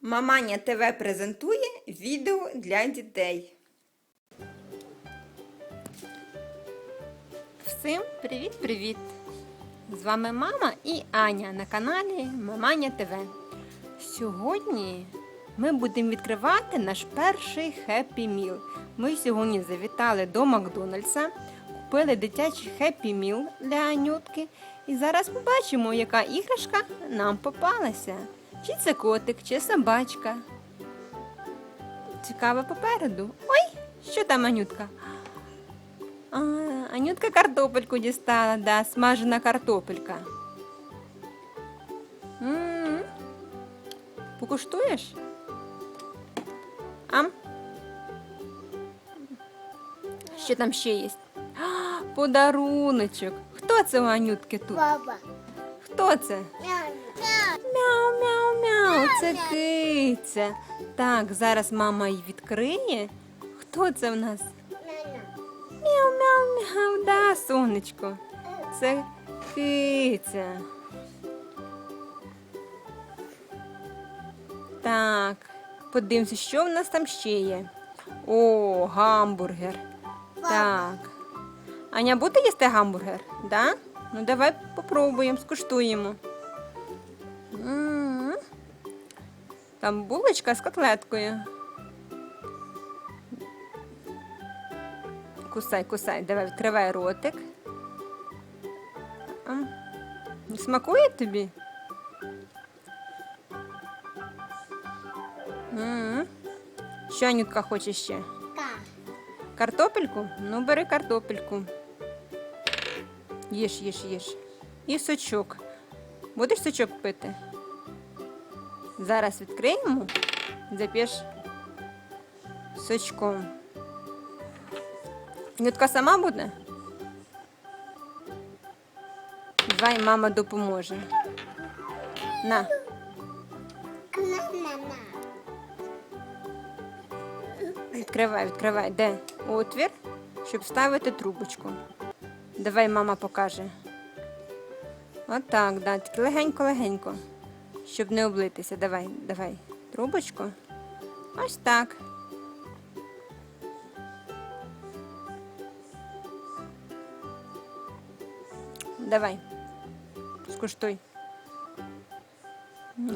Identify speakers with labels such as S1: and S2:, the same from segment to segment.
S1: Маманя ТВ презентує відео для дітей. Всім привіт-привіт! З вами мама і Аня на каналі Маманя ТВ. Сьогодні ми будемо відкривати наш перший Happy Meal. Ми сьогодні завітали до Макдональдса, купили дитячий Happy Meal для Анютки. І зараз побачимо, яка іграшка нам попалася. Чи це котик, чи собачка. Цікаво попереду. Ой, що там Анютка? А, Анютка картопельку дістала, да, смажена картопелька. М. Покуштуєш? Ам? Що там ще є? Подаруночок. Хто це у Анютки тут?
S2: Баба.
S1: Хто це?
S2: Мяу.
S1: Мяу, мяу, це киця. Так, зараз мама її відкриє. Хто це в нас? Мяу, мяу, мяу, да, сонечко. Це киця. Так, подивимося, що в нас там ще є. О, гамбургер. Так. Аня буде їсти гамбургер? Да? Ну давай попробуємо, скуштуємо. М. Там булочка з котлеткою. Кусай, кусай, давай відкривай ротик. Смакує тобі? М. Що Анютка хоче ще? Картопельку? Ну, бери картопельку. Їж, їж, їж. І сочок. Будеш сочок пити? Зараз відкриємо, зап'єш сочком. Нютка сама буде? Давай мама допоможе. На. Відкривай, відкривай. Де отвір, щоб ставити трубочку. Давай мама покаже. Отак, да. Тільки легенько-легенько. Щоб не облитися. Давай, давай. Трубочку. Ось так. Давай. Скуштуй.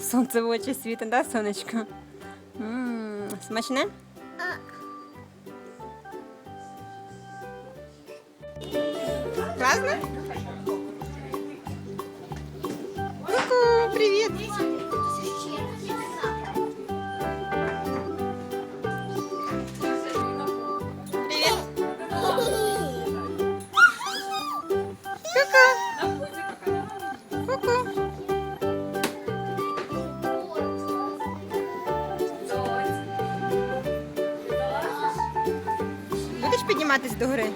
S1: Сонце в очі світить, да, сонечко? М, Смачне? Класно? Ку-ку, привіт! Привіт! Будеш підніматись до гори?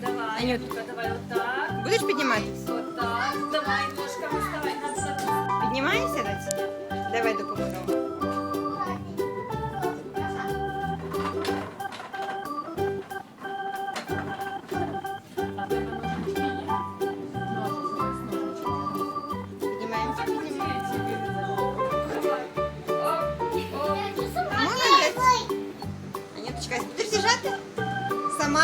S3: Давай,
S1: Анют.
S3: Давай отак.
S1: Будеш підніматись?
S3: Отак. Давай ножками ставай назад.
S1: Піднімаєшся, Доць? Давай допоможемо. Піднімаємося, піднімаємося. Молодець. Анюточка, будеш з'їжджати? Сама?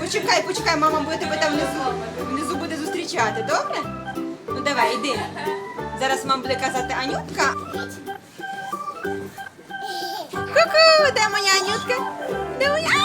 S1: Почекай, почекай, мама буде тебе там внизу. Внизу буде зустрічати, добре? Ну давай, йди. Зараз мама буде казати Анютка. Ку-ку, де моя Анютка? Де моя?